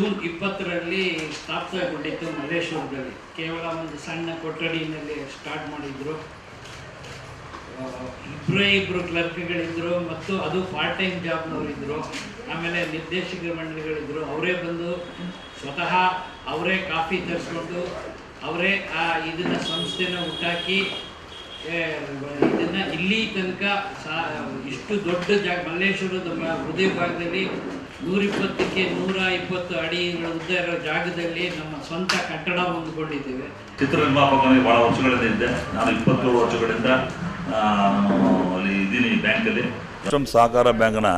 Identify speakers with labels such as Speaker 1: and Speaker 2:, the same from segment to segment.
Speaker 1: ಇಪ್ಪತ್ತರಲ್ಲಿ ಸ್ಥಾಪಿತಗೊಂಡಿತ್ತು ಮಲ್ಲೇಶ್ವರದಲ್ಲಿ. ಕೇವಲ ಒಂದು ಸಣ್ಣ ಕೊಠಡಿನಲ್ಲಿ ಸ್ಟಾರ್ಟ್ ಮಾಡಿದ್ರು. ಇಬ್ಬರೇ ಇಬ್ಬರು ಕ್ಲರ್ಕ್ಗಳಿದ್ರು ಮತ್ತು ಅದು ಪಾರ್ಟ್ ಟೈಮ್ ಜಾಬ್ನವರಿದ್ದರು ಆಮೇಲೆ ನಿರ್ದೇಶಕ ಮಂಡಳಿಗಳಿದ್ರು. ಅವರೇ ಬಂದು ಸ್ವತಃ ಅವರೇ ಕಾಫಿ ತರಿಸ್ಕೊಂಡು ಅವರೇ ಆ ಇದನ್ನ ಸಂಸ್ಥೆನ ಹುಟ್ಟಾಕಿ ಇದನ್ನ ಇಲ್ಲಿ ತನಕ ಸಾ, ಇಷ್ಟು ದೊಡ್ಡ ಜಾಗ ಮಲ್ಲೇಶ್ವರದ ಹೃದಯ ಭಾಗದಲ್ಲಿ ನೂರಿಪ್ಪತ್ತಕ್ಕೆ ನೂರ ಇಪ್ಪತ್ತು ಅಡಿಗಳ ಉದ್ದ ಇರೋ ಜಾಗದಲ್ಲಿ ನಮ್ಮ ಸ್ವಂತ ಕಟ್ಟಡ ಹೊಂದ್ಕೊಂಡಿದ್ದೇವೆ.
Speaker 2: ಚಿತ್ರ ನಿರ್ಮಾಪಕನಾಗಿ ಭಾಳ ವರ್ಷಗಳಿಂದ ಇದ್ದೆ ನಾನು ಇಪ್ಪತ್ತೇಳು ವರ್ಷಗಳಿಂದ ಅಲ್ಲಿ ಇದ್ದೀನಿ ಬ್ಯಾಂಕಲ್ಲಿ. ರಾಷ್ಟ್ರಂ ಸಹಕಾರ ಬ್ಯಾಂಕ್ನ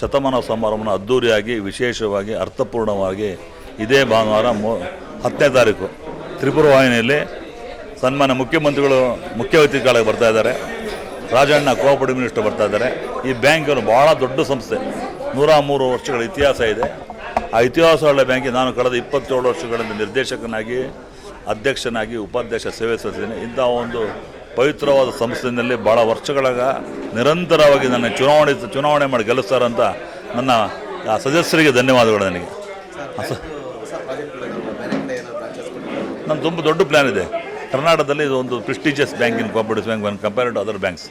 Speaker 2: ಶತಮಾನ ಸಮಾರಂಭನ ಅದ್ಧೂರಿಯಾಗಿ ವಿಶೇಷವಾಗಿ, ಅರ್ಥಪೂರ್ಣವಾಗಿ ಇದೇ ಭಾನುವಾರ ಮೂ, ಹತ್ತನೇ ತಾರೀಕು. ತ್ರಿಪುರ ವಾಹಿನಿಯಲ್ಲಿ ಸನ್ಮಾನ್ಯ ಮುಖ್ಯಮಂತ್ರಿಗಳು, ಮುಖ್ಯ ಅತಿಥಿಗಳಾಗಿ ಬರ್ತಾ ಇದ್ದಾರೆ. ರಾಜಣ್ಣ ಕೋಆಪರೇಟಿವ್ ಮಿನಿಸ್ಟರ್ ಬರ್ತಾ ಇದ್ದಾರೆ. ಈ ಬ್ಯಾಂಕನ್ನು ಭಾಳ ದೊಡ್ಡ ಸಂಸ್ಥೆ. ನೂರ ಮೂರು ವರ್ಷಗಳ ಇತಿಹಾಸ ಇದೆ. ಆ ಇತಿಹಾಸವುಳ್ಳ ಬ್ಯಾಂಕಿಗೆ ನಾನು ಕಳೆದ ಇಪ್ಪತ್ತೇಳು ವರ್ಷಗಳಿಂದ ನಿರ್ದೇಶಕನಾಗಿ ಅಧ್ಯಕ್ಷನಾಗಿ ಉಪಾಧ್ಯಕ್ಷ ಸೇವೆ ಸಲ್ಲಿಸಿದ್ದೇನೆ. ಇಂಥ ಒಂದು ಪವಿತ್ರವಾದ ಸಂಸ್ಥೆಯಲ್ಲಿ ಭಾಳ ವರ್ಷಗಳಾಗ ನಿರಂತರವಾಗಿ ನನ್ನ ಚುನಾವಣೆ ಚುನಾವಣೆ ಮಾಡಿ ಗೆಲ್ಲಿಸ್ತಾರಂತ ನನ್ನ ಆ ಸದಸ್ಯರಿಗೆ ಧನ್ಯವಾದಗಳು ನನಗೆ. ನನ್ನ ತುಂಬ ದೊಡ್ಡ ಪ್ಲ್ಯಾನ್ ಇದೆ. ಕರ್ನಾಟಕದಲ್ಲಿ ಇದು ಒಂದು prestigious bank in cooperative bank compare to other banks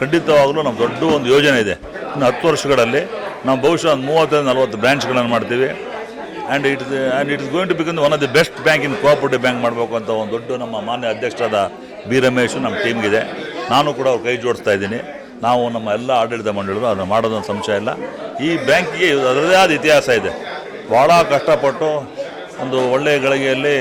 Speaker 2: ಖಂಡಿತವಾಗಲೂ ನಮ್ಮ ದೊಡ್ಡ ಒಂದು ಯೋಜನೆ ಇದೆ. ಇನ್ನು ಹತ್ತು ವರ್ಷಗಳಲ್ಲಿ ನಾವು ಬಹುಶಃ ಒಂದು ಮೂವತ್ತೈದು ನಲವತ್ತು ಬ್ರ್ಯಾಂಚ್ಗಳನ್ನು ಮಾಡ್ತೀವಿ. And it's and it is going to become one of the best bank in cooperative bank ಮಾಡಬೇಕು ಅಂತ ಒಂದು ದೊಡ್ಡ ನಮ್ಮ ಮಾನ್ಯ ಅಧ್ಯಕ್ಷರಾದ ಬಿ ರಮೇಶ್ ನಮ್ಮ ಟೀಮ್ಗಿದೆ. ನಾನು ಕೂಡ ಅವ್ರು ಕೈ ಜೋಡಿಸ್ತಾ ಇದ್ದೀನಿ. ನಾವು ನಮ್ಮ ಎಲ್ಲ ಆಡಳಿತ ಮಂಡಳಿಗಳು ಅದನ್ನು ಮಾಡೋದೊಂದು ಸಂಶಯ ಇಲ್ಲ. ಈ ಬ್ಯಾಂಕಿಗೆ ಅದರದೇ ಆದ ಇತಿಹಾಸ ಇದೆ. ಭಾಳ ಕಷ್ಟಪಟ್ಟು ಒಂದು ಒಳ್ಳೆಯ ಗಳಿಗೆಯಲ್ಲಿ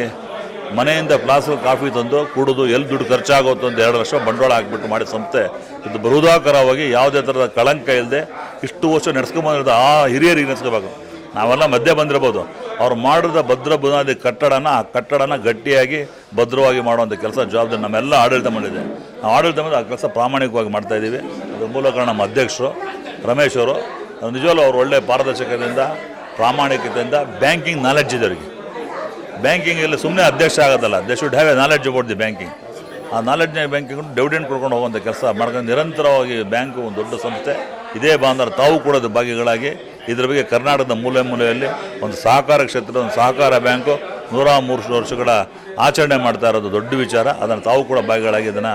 Speaker 2: ಮನೆಯಿಂದ ಪ್ಲಾಸ್ ಕಾಫಿ ತಂದು ಕುಡಿದು ಎಲ್ಲಿ ದುಡ್ಡು ಖರ್ಚಾಗುತ್ತೋ ಅಂತ ಎರಡು ಲಕ್ಷ ಬಂಡವಾಳ ಹಾಕ್ಬಿಟ್ಟು ಮಾಡಿದ ಸಂಸ್ಥೆ. ಇದು ಬೃಹದಾಕರವಾಗಿ ಯಾವುದೇ ಥರದ ಕಳಂಕ ಇಲ್ಲದೆ ಇಷ್ಟು ವರ್ಷ ನಡೆಸ್ಕೊಂಬಂದಿರೋದು ಆ ಹಿರಿಯರಿಗೆ ನಡೆಸ್ಕೋಬೇಕು ನಾವೆಲ್ಲ ಮಧ್ಯೆ ಬಂದಿರ್ಬೋದು. ಅವ್ರು ಮಾಡಿದ ಭದ್ರ ಬುನಾದಿ ಕಟ್ಟಡನ, ಆ ಕಟ್ಟಡನ ಗಟ್ಟಿಯಾಗಿ, ಭದ್ರವಾಗಿ ಮಾಡುವಂಥ ಕೆಲಸ ಜವಾಬ್ದಾರಿ ನಮ್ಮೆಲ್ಲ ಆಡಳಿತ ಮಾಡಿದೆ ನಾವು ಆಡಳಿತ ಮಾಡಿದ್ರೆ ಆ ಕೆಲಸ ಪ್ರಾಮಾಣಿಕವಾಗಿ ಮಾಡ್ತಾ ಇದ್ದೀವಿ. ಅದ್ರ ಮೂಲಕ ನಮ್ಮ ಅಧ್ಯಕ್ಷರು, ರಮೇಶ್ ಅವರು ನಿಜವಲ್ಲೂ ಅವ್ರು ಒಳ್ಳೆ ಪಾರದರ್ಶಕತೆಯಿಂದ, ಪ್ರಾಮಾಣಿಕತೆಯಿಂದ ಬ್ಯಾಂಕಿಂಗ್ ನಾಲೆಡ್ಜ್ ಇದೆ ಅವರಿಗೆ. ಬ್ಯಾಂಕಿಂಗಲ್ಲಿ ಸುಮ್ಮನೆ ಅಧ್ಯಕ್ಷ ಆಗೋದಲ್ಲ. They should have a knowledge about the banking ಆ ನಾಲೆಡ್ಜ್ನ ಬ್ಯಾಂಕಿಂಗ್ ಡೆವಿಡೆಂಟ್ ಕೊಡ್ಕೊಂಡು ಹೋಗುವಂಥ ಕೆಲಸ ಮಾಡ್ಕೊಂಡು ನಿರಂತರವಾಗಿ ಬ್ಯಾಂಕು ಒಂದು ದೊಡ್ಡ ಸಂಸ್ಥೆ. ಇದೇ ಬಾಂಧವರು ತಾವು ಕೂಡ ಭಾಗಿಗಳಾಗಿ ಇದ್ರ ಬಗ್ಗೆ ಕರ್ನಾಟಕದ ಮೂಲೆ ಮೂಲೆಯಲ್ಲಿ ಒಂದು ಸಹಕಾರ ಕ್ಷೇತ್ರದ ಒಂದು ಸಹಕಾರ ಬ್ಯಾಂಕು ನೂರ ಮೂರು ವರ್ಷಗಳ ಆಚರಣೆ ಮಾಡ್ತಾ ಇರೋದು ದೊಡ್ಡ ವಿಚಾರ. ಅದನ್ನು ತಾವು ಕೂಡ ಭಾಗಿಗಳಾಗಿ ಇದನ್ನು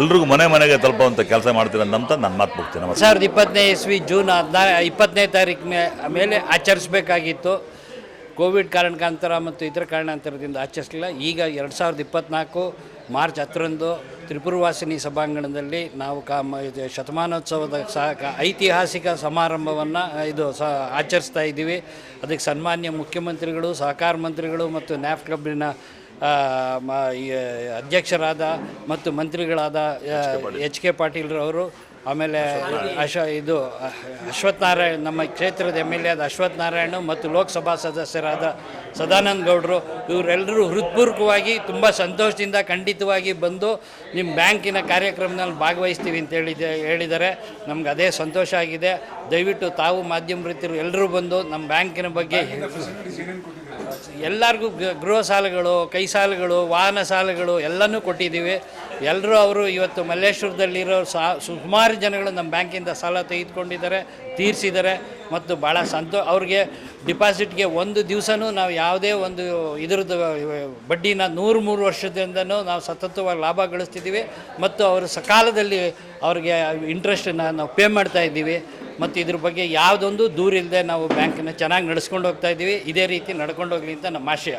Speaker 2: ಎಲ್ರಿಗೂ ಮನೆ ಮನೆಗೆ ತಲುಪುವಂಥ ಕೆಲಸ ಮಾಡ್ತೀರ ಅಂತ ನನ್ನ ಮಾತು ಹೋಗ್ತೀನಿ
Speaker 1: ಸಾವಿರದ ಇಪ್ಪತ್ತನೇ ಇಸ್ವಿ ಜೂನ್ ಹದಿನಾ ಇಪ್ಪತ್ತನೇ ತಾರೀಕಿನ ಮೇಲೆ ಆಚರಿಸಬೇಕಾಗಿತ್ತು. ಕೋವಿಡ್ ಕಾರಣಕಾಂತರ ಮತ್ತು ಇತರ ಕಾರಣಾಂತರದಿಂದ ಆಚರಿಸಲಿಲ್ಲ. ಈಗ ಎರಡು ಸಾವಿರದ ಇಪ್ಪತ್ತ್ನಾಲ್ಕು ಮಾರ್ಚ್ ಹತ್ತರಂದು ತ್ರಿಪುರವಾಸಿನಿ ಸಭಾಂಗಣದಲ್ಲಿ ನಾವು ಕಾ ಮ- ಇದು ಶತಮಾನೋತ್ಸವದ ಸಹ ಕ- ಐತಿಹಾಸಿಕ ಸಮಾರಂಭವನ್ನು ಇದು ಸ ಆಚರಿಸ್ತಾ ಇದ್ದೀವಿ. ಅದಕ್ಕೆ ಸನ್ಮಾನ್ಯ ಮುಖ್ಯಮಂತ್ರಿಗಳು ಸಹಕಾರ ಮಂತ್ರಿಗಳು ಮತ್ತು ನ್ಯಾಫ್ ಕ್ಲಬ್ನ ಅಧ್ಯಕ್ಷರಾದ ಮತ್ತು ಮಂತ್ರಿಗಳಾದ ಎಚ್ ಕೆ ಪಾಟೀಲ್ರವರು ಆಮೇಲೆ ಅಶ ಇದು ಅಶ್ವತ್ಥನಾರಾಯಣ ಅಶ್ವಥ್ ನಾರಾಯಣ್ ನಮ್ಮ ಕ್ಷೇತ್ರದ ಎಂ ಎಲ್ ಎ ಆದ ಅಶ್ವಥ್ ನಾರಾಯಣ್ ಮತ್ತು ಲೋಕಸಭಾ ಸದಸ್ಯರಾದ ಸದಾನಂದ ಗೌಡರು ಇವರೆಲ್ಲರೂ ಹೃತ್ಪೂರ್ವಕವಾಗಿ ತುಂಬ ಸಂತೋಷದಿಂದ ಖಂಡಿತವಾಗಿ ಬಂದು ನಿಮ್ಮ ಬ್ಯಾಂಕಿನ ಕಾರ್ಯಕ್ರಮದಲ್ಲಿ ಭಾಗವಹಿಸ್ತೀವಿ ಅಂತ ಹೇಳಿದ ಹೇಳಿದ್ದಾರೆ ನಮ್ಗೆ ಅದೇ ಸಂತೋಷ ಆಗಿದೆ. ದಯವಿಟ್ಟು ತಾವು ಮಾಧ್ಯಮ ರೀತಿಯರು ಎಲ್ಲರೂ ಬಂದು ನಮ್ಮ ಬ್ಯಾಂಕಿನ ಬಗ್ಗೆ ಎಲ್ಲರಿಗೂ ಗೃಹ ಸಾಲಗಳು, ಕೈ ಸಾಲಗಳು, ವಾಹನ ಸಾಲಗಳು ಎಲ್ಲನೂ ಕೊಟ್ಟಿದ್ದೀವಿ. ಎಲ್ಲರೂ ಅವರು ಇವತ್ತು ಮಲ್ಲೇಶ್ವರದಲ್ಲಿರೋ ಸಾ, ಸುಮಾರು ಜನಗಳು ನಮ್ಮ ಬ್ಯಾಂಕಿಂದ ಸಾಲ ತೆಗೆದುಕೊಂಡಿದ್ದಾರೆ, ತೀರಿಸಿದ್ದಾರೆ ಮತ್ತು ಭಾಳ ಸಂತೋ, ಅವ್ರಿಗೆ ಡಿಪಾಸಿಟ್ಗೆ ಒಂದು ದಿವಸನೂ ನಾವು ಯಾವುದೇ ಒಂದು ಇದ್ರದ್ದು ಬಡ್ಡಿನ ನೂರು ಮೂರು ವರ್ಷದಿಂದನೂ ನಾವು ಸತತವಾಗಿ ಲಾಭ ಗಳಿಸ್ತಿದ್ದೀವಿ ಮತ್ತು ಅವರು ಸಕಾಲದಲ್ಲಿ ಅವ್ರಿಗೆ ಇಂಟ್ರೆಸ್ಟನ್ನು ನಾವು ಪೇ ಮಾಡ್ತಾ ಇದ್ದೀವಿ. ಮತ್ತು ಇದ್ರ ಬಗ್ಗೆ ಯಾವುದೊಂದು ದೂರಿಲ್ಲದೆ ನಾವು ಬ್ಯಾಂಕನ್ನು ಚೆನ್ನಾಗಿ ನಡೆಸ್ಕೊಂಡು ಹೋಗ್ತಾ ಇದ್ದೀವಿ. ಇದೇ ರೀತಿ ನಡ್ಕೊಂಡು ಹೋಗಲಿ ಅಂತ ನಮ್ಮ ಆಶಯ